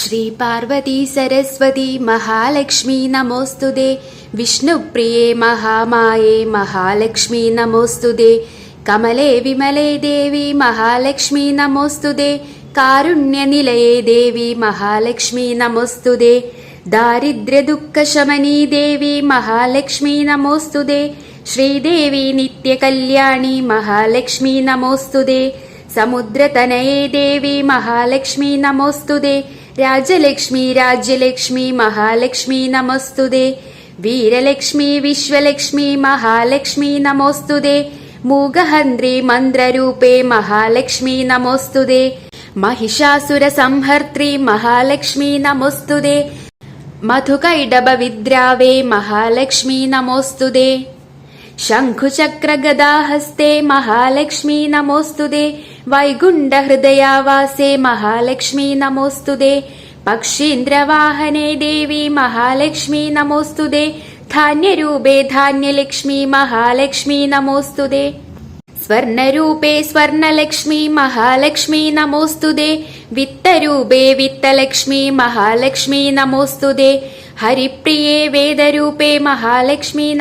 श्रीपार्वती सरस्वती महालक्ष्मी नमोऽस्तु ते विष्णुप्रिये महामाये महालक्ष्मी नमोऽस्तु ते कमले विमले देवी महालक्ष्मी नमोऽस्तु ते कारुण्यनिलये देवी महालक्ष्मी नमोऽस्तु ते दारिद्र्यदुःखशमनी देवी महालक्ष्मी नमोऽस्तु ते श्रीदेवी नित्यकल्याणी महालक्ष्मी नमोऽस्तु ते समुद्रतनये देवी महालक्ष्मी नमोऽस्तु ते രാജലക്ഷ്മി രാജ്യലക്ഷ്മി മഹാലക്ഷ്മി നമസ്തുതേ. വീരലക്ഷ്മി വിശ്വലക്ഷ്മി മഹാലക്ഷ്മി നമോസ്തുതേ. മൂകഹന്ത്രി മന്ത്രരൂപേ മഹാലക്ഷ്മി നമോസ്തുതേ. മഹിഷാസുര സംഹർत्री മഹാലക്ഷ്മി നമോസ്തുതേ. മധുകൈഡഭ വിദ്രാവേ മഹാലക്ഷ്മി നമോസ്തുതേ. शङ्खुचक्रगदाहस्ते महालक्ष्मी नमोस्तुते वैकुण्ठहृदयावासे महालक्ष्मी नमोस्तुते पक्षीन्द्रवाहने देवी महालक्ष्मी नमोस्तुते धान्यरूपे धान्यलक्ष्मी महालक्ष्मी नमोस्तुते स्वर्णरूपे स्वर्णलक्ष्मी महालक्ष्मी नमोस्तुते वित्तरूपे वित्तलक्ष्मी महालक्ष्मी नमोस्तुते हरिप्रिये वेदरूपे महालक्ष्मी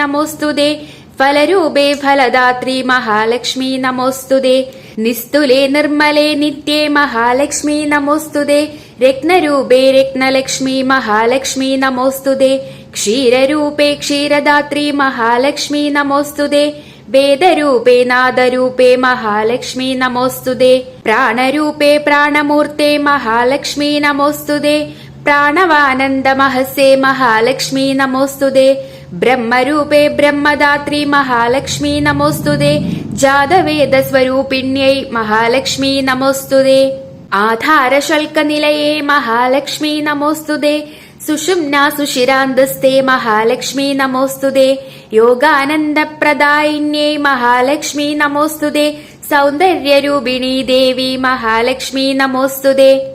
ഫലരൂപേ ഫലദാത്രി മഹാലക്ഷ്മി നമോസ്തുതേ. നിസ്തുലേ നിർമ്മലേ നിത്യേ മഹാലക്ഷ്മി നമോസ്തുതേ. രത്നരൂപേ രത്നലക്ഷ്മി മഹാലക്ഷ്മി നമോസ്തുതേ. ക്ഷീരരൂപേ ക്ഷീരദാത്രി മഹാലക്ഷ്മി നമോസ്തുതേ. വേദരൂപേ നാദരൂപേ മഹാലക്ഷ്മി നമോസ്തുതേ. പ്രാണരൂപേ പ്രാണമൂർത്തേ മഹാലക്ഷ്മി നമോസ്തുതേ. പ്രാണവാനന്ദമഹസേ മഹാലക്ഷ്മി നമോസ്തുതേ. ബ്രഹ്മരൂപേ ബ്രഹ്മദാത്രി മഹാലക്ഷ്മി നമോസ്തുതേ. ജാതവേദസ്വരൂപിണ്യൈ മഹാലക്ഷ്മി നമോസ്തുതേ. ആധാരശൽക്കനിലയേ മഹാലക്ഷ്മി നമോസ്തുതേ. സുഷുംന സുഷിരാന്തസ്തേ മഹാലക്ഷ്മി നമോസ്തുതേ. യോഗാനന്ദപ്രദായിന്യേ മഹാലക്ഷ്മി നമോസ്തുതേ. സൗന്ദര്യരൂപിണി ദേവി മഹാലക്ഷ്മി നമോസ്തുതേ.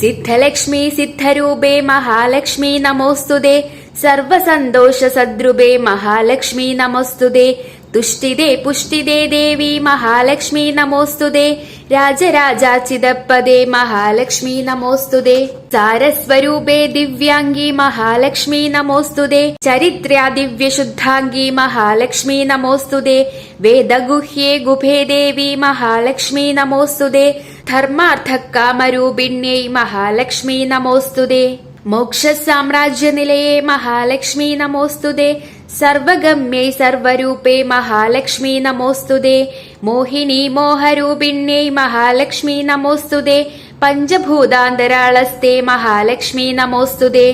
സിദ്ധലക്ഷ്മി സിദ്ധരൂപേ മഹാലക്ഷ്മി നമോസ്തുതേ. സർവസന്തോഷസദ്രുപേ മഹാലക്ഷ്മി നമോസ്തുതേ. തുഷ്ടിതേ പുഷ്ടിതേ ദേവി മഹാലക്ഷ്മി നമോസ്തുതേ. രാജരാജാചിതപ്പദേ മഹാലക്ഷ്മി നമോസ്തുതേ. സാരസ്വരൂപേ ദിവ്യാംഗി മഹാലക്ഷ്മി നമോസ്തുതേ. ചരിത്രാ ദിവ്യശുദ്ധാംഗി മഹാലക്ഷ്മി നമോസ്തുതേ. വേദഗുഹ്യേ ഗുഭേ ദേവി മഹാലക്ഷ്മി നമോസ്തുതേ. ധർമാർത്ഥ കാമരൂപിണ്യൈ മഹാലക്ഷ്മി നമോസ്തുതേ. मोक्षसाम्राज्यनिलये महालक्ष्मी नमोस्तुते सर्वगम्यै सर्वरूपे महालक्ष्मी नमोस्तुते मोहिनी मोहरूपिण्यै महालक्ष्मी नमोस्तुते पञ्चभूतान्तराळस्ते महालक्ष्मी नमोस्तुते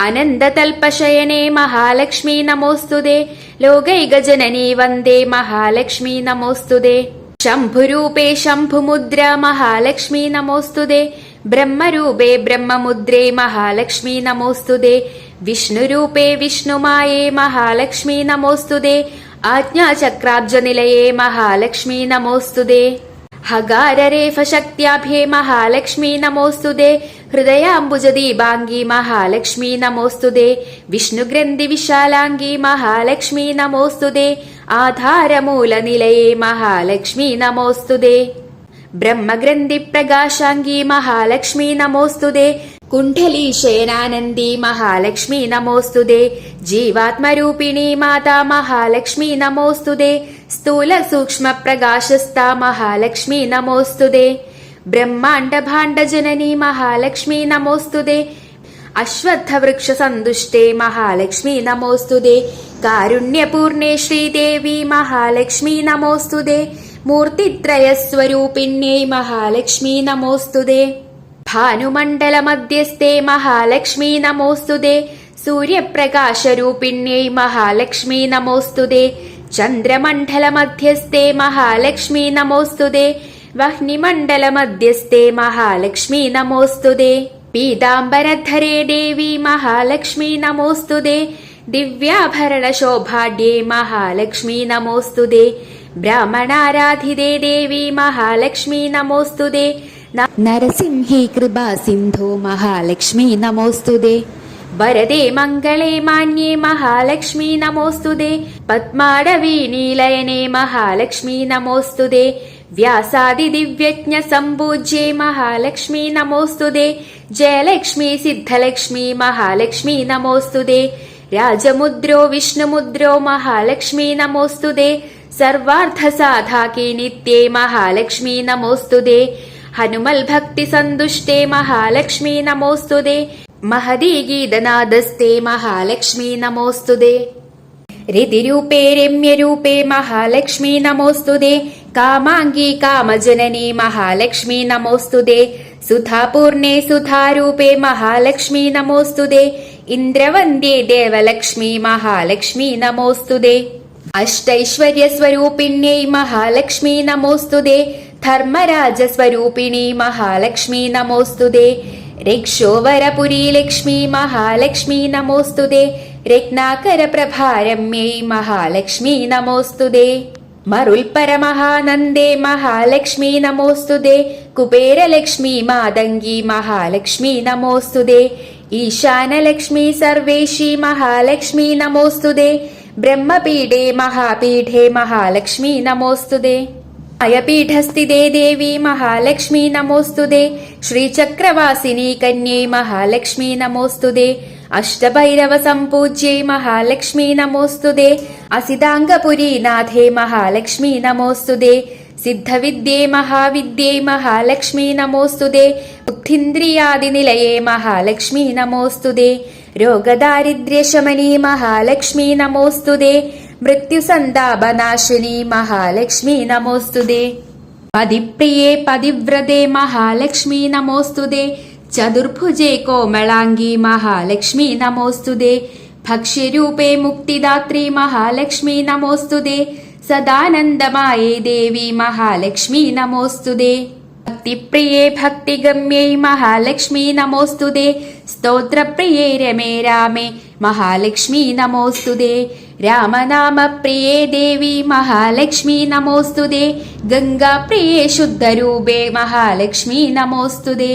അനന്തതൽപശയനെ മഹാലക്ഷ്മി നമോസ്തുതേ. ലോകൈകജനനീ വന്ദേ മഹാലക്ഷ്മി നമോസ്തുതേ. ശംഭുരൂപേ ശംഭുമുദ്ര മഹാലക്ഷ്മി നമോസ്തുതേ. ബ്രഹ്മരൂപേ ബ്രഹ്മമുദ്രേ മഹാലക്ഷ്മി നമോസ്തുതേ. വിഷ്ണുരൂപേ വിഷ്ണുമായേ മഹാലക്ഷ്മി നമോസ്തുതേ. ആജ്ഞാചക്രാബ്ജനിലയേ മഹാലക്ഷ്മി നമോസ്തുതേ. ഹകാരരേഫ ശക്തിയാഭ്യേ മഹാലക്ഷ്മി നമോസ്തുതേ. ഹൃദയ അംബുജതി ബാംഗി മഹാലക്ഷ്മി നമോസ്തുതേ. വിഷ്ണുഗ്രന്ഥി വിശാലാംഗി മഹാലക്ഷ്മി നമോസ്തുതേ. ആധാരമൂലനിലയേ മഹാലക്ഷ്മി നമോസ്തുതേ. ബ്രഹ്മഗ്രന്ഥി പ്രകാശാംഗി മഹാലക്ഷ്മി നമോസ്തുതേ. കുണ്ഠലീശയനാനന്ദി മഹാലക്ഷ്മി നമോസ്തുതേ. ജീവാത്മരൂപിണി മാതാ മഹാലക്ഷ്മി നമോസ്തുതേ. സ്ഥൂല സൂക്ഷ്മ പ്രകാശസ്ഥ മഹാലക്ഷ്മി നമോസ്തുതേ. ബ്രഹ്മാണ്ഡഭാണ്ഡജനനീ മഹാലക്ഷ്മി നമോസ്തുതേ. അശ്വത്ഥവൃക്ഷസന്തുഷ്ടേ മഹാലക്ഷ്മി നമോസ്തുതേ. കാരുണ്യപൂർണേ ശ്രീദേവി മഹാലക്ഷ്മി നമോസ്തുതേ. മൂർത്തിത്രയസ്വരൂപിണ്യേ മഹാലക്ഷ്മി നമോസ്തുതേ. ഭാനുമണ്ഡലമധ്യസ്ഥേ മഹാലക്ഷ്മി നമോസ്തുതേ. സൂര്യപ്രകാശരൂപിണ്യേ മഹാലക്ഷ്മി നമോസ്തുതേ. ചന്ദ്രമണ്ഡലമധ്യസ്ഥേ മഹാലക്ഷ്മി നമോസ്തുതേ. വഹ്നിമണ്ഡലമധ്യസ്ഥേ മഹാലക്ഷ്മി നമോസ്തുതേ പീതാംബരധരേ ദേവി മഹാലക്ഷ്മി നമോസ്തുതേ ദിവ്യാഭരണശോഭാഢ്യേ മഹാലക്ഷ്മി നമോസ്തുതേ ബ്രാഹ്മണാരാധിതേ ദേവി മഹാലക്ഷ്മി നമോസ്തുതേ നരസിംഹി കൃപാസിന്ധോ മഹാലക്ഷ്മി നമോസ്തുതേ വരദേ മംഗളേ മാന്യേ മഹാലക്ഷ്മി നമോസ്തുതേ പത്മാടവീ നീലയനേ മഹാലക്ഷ്മി നമോസ്തുതേ വ്യാസാദി ദിവ്യജ്ഞ സമ്പൂജ്യേ മഹാലക്ഷ്മി നമോസ്തുതേ ജയലക്ഷ്മി സിദ്ധലക്ഷ്മി മഹാലക്ഷ്മി നമോസ്തുതേ രാജമുദ്രോ വിഷ്ണുമുദ്രോ മഹാലക്ഷ്മി നമോസ്തുതേ സർവാർത്ഥസാധാകി നിത്യേ മഹാലക്ഷ്മി നമോസ്തുതേ ഹനുമൽ ഭക്തി സന്തുഷ്ടേ മഹാലക്ഷ്മി നമോസ്തുതേ മഹദീ ഗീതനാദസ്തേ മഹാലക്ഷ്മി നമോസ്തുതേ രതിരൂപേ രമ്യരൂപേ മഹാലക്ഷ്മി നമോസ്തുതേ കാമാംഗീ കാമജനനി മഹാലക്ഷ്മി നമോസ്തുതേ സുധാപൂർണേ സുധാരൂപേ മഹാലക്ഷ്മി നമോസ്തുതേ ഇന്ദ്രവന്ദ്യേ ദേവലക്ഷ്മി മഹാലക്ഷ്മി നമോസ്തുതേ അഷ്ടൈശ്വര്യസ്വരൂപിണ്യൈ മഹാലക്ഷ്മി നമോസ്തുതേ ധർമ്മരാജസ്വരൂപിണി മഹാലക്ഷ്മി നമോസ്തുതേ രക്ഷോവരപുരി ലക്ഷ്മി മഹാലക്ഷ്മി നമോസ്തുതേ രത്നാകരപ്രഭാരമ്യൈ മഹാലക്ഷ്മി നമോസ്തുതേ മറുൽപരമഹാനന്ദേ മഹാലക്ഷ്മി നമോസ്തുതേ. കുബേരലക്ഷ്മി മാതംഗി മഹാലക്ഷ്മി നമോസ്തുതേ. ഈശാനലക്ഷ്മി സർവേശി മഹാലക്ഷ്മി നമോസ്തുതേ. ബ്രഹ്മപീഠേ മഹാപീഠേ മഹാലക്ഷ്മി നമോസ്തുതേ. അയപീഠസ്ഥിതേ ദേവി മഹാലക്ഷ്മി നമോസ്തുതേ. ശ്രീചക്രവാസിനി കന്യേ മഹാലക്ഷ്മി നമോസ്തുതേ. അഷ്ടഭൈരവ സമ്പൂജ്യേ മഹാലക്ഷ്മി നമോസ്തുതേ. അസിതാംഗപുരീനാഥേ മഹാലക്ഷ്മി നമോസ്തുതേ. സിദ്ധവിദ്യേ മഹാവിദ്യേ മഹാലക്ഷ്മി നമോസ്തുതേ. ബുദ്ധിന്ദ്രിയാദിനിലയേ മഹാലക്ഷ്മി നമോസ്തുതേ. രോഗദാരിദ്ര്യശമനീ മഹാലക്ഷ്മി നമോസ്തുതേ. മൃത്യുസന്താപനാശിനി മഹാലക്ഷ്മി നമോസ്തുതേ. പതിപ്രിയേ പതിവ്രതേ മഹാലക്ഷ്മി നമോസ്തുതേ. ചതുർഭുജേ കോമളാംഗി മഹാലക്ഷ്മി നമോസ്തുതേ ഭക്ഷ്യരൂപേ മുക്തിദാത്രി മഹാലക്ഷ്മി നമോസ്തുതേ സദാനന്ദമായേ ദേവി മഹാലക്ഷ്മി നമോസ്തുതേ ഭക്തിപ്രിയേ ഭക്തിഗമ്യൈ മഹാലക്ഷ്മി നമോസ്തുതേ സ്തോത്രപ്രിയേ രമേ രാമേ മഹാലക്ഷ്മി നമോസ്തുതേ രാമനാമപ്രിയേ ദേവി മഹാലക്ഷ്മി നമോസ്തുതേ ഗംഗാപ്രിയേ ശുദ്ധരൂപേ മഹാലക്ഷ്മി നമോസ്തുതേ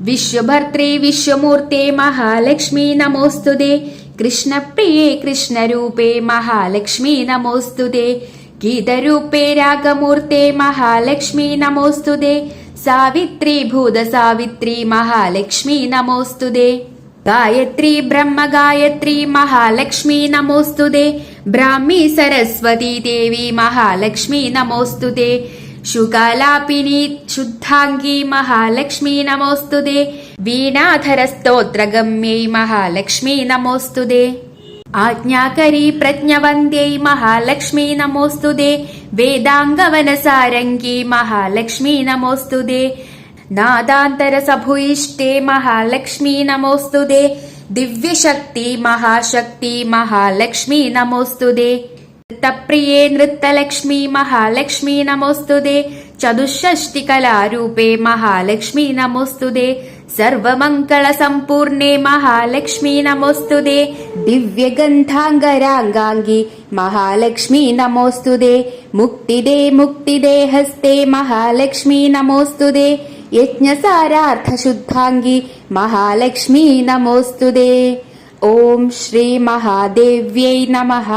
വിശ്വഭർത്രേ വിശ്വമൂർത്തേ മഹാലക്ഷ്മി നമോസ്തുതേ. കൃഷ്ണപ്രിയേ കൃഷ്ണരൂപേ മഹാലക്ഷ്മി നമോസ്തുതേ. ഗീതരൂപേ രാഗമൂർത്തേ മഹാലക്ഷ്മി നമോസ്തുതേ. സാവിത്രി ഭൂതസാവിത്രി മഹാലക്ഷ്മി നമോസ്തുതേ. ഗായത്രി ബ്രഹ്മഗായത്രി മഹാലക്ഷ്മി നമോസ്തുതേ. ബ്രാഹ്മി സരസ്വതി ദേവി മഹാലക്ഷ്മി നമോസ്തുതേ. ശുകാലാപിനി ശുദ്ധാംഗി മഹാലക്ഷ്മി നമോസ്തുതേ വീണാധരസ്തോത്രഗമ്യൈ മഹാലക്ഷ്മി നമോസ്തുതേ ആജ്ഞാകരി പ്രജ്ഞവന്ദ്യൈ മഹാലക്ഷ്മി നമോസ്തുതേ വേദാംഗവനസാരംഗി മഹാലക്ഷ്മി നമോസ്തുതേ നാദാന്തരസഭൂയിഷ്ടേ മഹാലക്ഷ്മി നമോസ്തുതേ ദിവ്യശക്തി മഹാശക്തി മഹാലക്ഷ്മി നമോസ്തുതേ നൃത്തപ്രിയേ നൃത്തലക്ഷ്മി മഹാലക്ഷ്മി നമോസ്തുതേ. ചതുഷ്ഷഷ്ടികലാരൂപേ മഹാലക്ഷ്മി നമോസ്തുതേ. സർവമംഗളസമ്പൂർണേ മഹാലക്ഷ്മി നമോസ്തുതേ. ദിവ്യഗന്ധാംഗരാംഗാംഗി മഹാലക്ഷ്മി നമോസ്തുതേ. മുക്തിദേ മുക്തിദേ ഹസ്തേ മഹാലക്ഷ്മി നമോസ്തുതേ. യജ്ഞസാരാർത്ഥശുദ്ധാംഗി മഹാലക്ഷ്മി നമോസ്തുതേ. ഓം ശ്രീ മഹാദേവ്യൈ നമഃ